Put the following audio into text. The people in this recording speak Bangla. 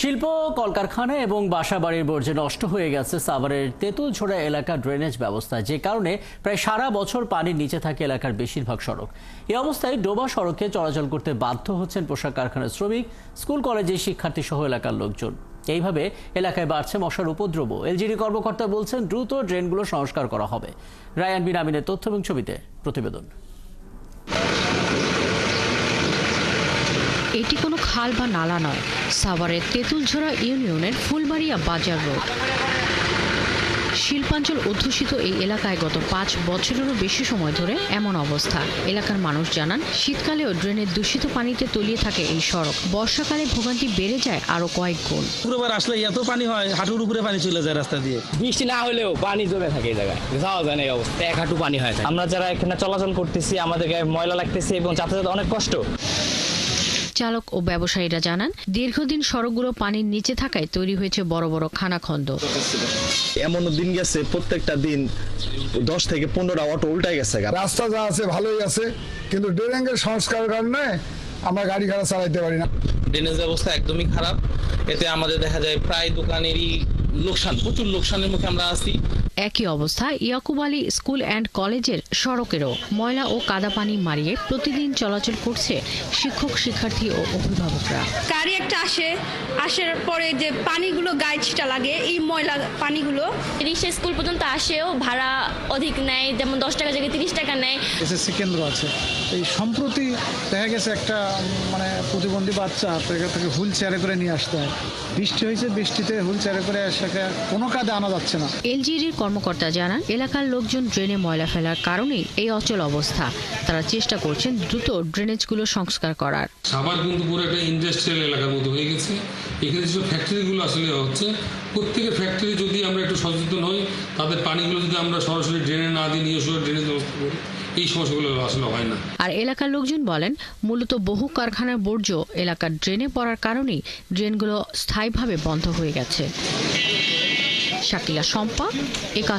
শিল্প, কলকারখানা এবং বাসাবাড়ির বর্জ্য নষ্ট হয়ে গেছে সাভারের তেঁতুলঝোড়া এলাকার ড্রেনেজ ব্যবস্থা, যে কারণে প্রায় সারা বছর পানির নিচে থাকে এলাকার বেশিরভাগ সড়ক। এই অবস্থায় ডোবা সড়কে চলাচল করতে বাধ্য হচ্ছেন পোশাক কারখানার শ্রমিক, স্কুল, কলেজের শিক্ষার্থী সহ এলাকার লোকজন। এইভাবে এলাকায় বাড়ছে মশার উপদ্রব। এলজিডি কর্মকর্তা বলছেন, দ্রুত ড্রেনগুলো সংস্কার করা হবে। রায়ান বিন আমিনের তথ্য এবং ছবিতে প্রতিবেদন। এটি কোনো খাল বা নালা নয়। সাভারের তেঁতুলঝোড়া ইউনিয়নের ফুলবাড়িয়া বাজার রোড। শিল্পাঞ্চল অধ্যুষিত এই এলাকায় গত পাঁচ বছরেরও বেশি সময় ধরে এমন অবস্থা। এলাকার মানুষ জানান শীতকালেও ড্রেনের দূষিত পানিতে তলিয়ে থাকে এই সড়ক। বর্ষাকালে ভোগান্তি বেড়ে যায় আরও কয়েক গুণ। শুক্রবার আসলে এত পানি হয় হাঁটুর উপরে পানি চলে যায় রাস্তা দিয়ে। বৃষ্টি না হলেও পানি জমে থাকে এই জায়গায়। যাওয়া যায় না এই অবস্থা এক হাঁটু পানি হয় আমরা যারা এখানে চলাচল করতেছি আমাদের গায়ে ময়লা লাগতেছে এবং যাতায়াত অনেক কষ্ট। চালক ও ব্যবসায়ীরা জানান দীর্ঘদিন সড়কগুলো পানির নিচে থাকায় তৈরি হয়েছে বড় বড় খানাখন্দ। এমন দিন গেছে প্রত্যেকটা দিন দশ থেকে পনেরোটা অটো উল্টাই গেছে রাস্তা যা আছে ভালোই আছে কিন্তু ড্রেনের সংস্কারের কারণে আমরা গাড়ি ঘোড়া চালাইতে পারি না। ড্রেনেজ ব্যবস্থা একদমই খারাপ। এতে আমাদের দেখা যায় প্রায় দোকানেরই লোকসান প্রচুর লোকসানের মুখে আমরা আছি। একই অবস্থা ইয়াকুব আলী স্কুল অ্যান্ড কলেজের সড়কেরও ময়লা ও কাদা পানি মারিয়ে প্রতিদিন চলাচল করছে শিক্ষক শিক্ষার্থী ও অভিভাবকরা। গাড়ি একটা আসে আসার পরে যে পানিগুলো গায়ে ছিটা লাগে এই ময়লা পানিগুলো রিক্সা স্কুল পর্যন্ত আসেও ভাড়া অধিক নেয় যেমন দশ টাকা জায়গায় তিরিশ টাকা নেয়। এসএসসি কেন্দ্র আছে। এই সম্প্রতি দেখা গেছে একটা মানে প্রতিবন্ধী বাচ্চা তাকে হুইল চেয়ারে করে নিয়ে আসতে হয়। বৃষ্টি হয়েছে বৃষ্টিতে হুইল চেয়ারে করে সেকে কোনো কাজে আনা যাচ্ছে না। এলজিডির কর্মকর্তা জানান এলাকার লোকজন ড্রেনে ময়লা ফেলার কারণে এই অচল অবস্থা। তারা চেষ্টা করছেন দ্রুত ড্রেনেজগুলো সংস্কার করার। সাভার কিন্তু পুরো একটা ইন্ডাস্ট্রিয়াল এলাকার মতো হয়ে গেছে। এখানে যেসব ফ্যাক্টরিগুলো আসলে হচ্ছে প্রত্যেকের ফ্যাক্টরি যদি আমরা একটু সচেতন হই, তাদের পানিগুলো যদি আমরা সরাসরি ড্রেনে না দিই, নিজস্ব ড্রেনে ব্যবস্থা করি, এই সমস্যাগুলো আসলে হয় না। আর এলাকার লোকজন বলেন, মূলত বহু কারখানার বর্জ্য এলাকার ড্রেনে পড়ার কারণেই ড্রেনগুলো স্থায়ীভাবে বন্ধ হয়ে গেছে। শাকিলা শম্পা একা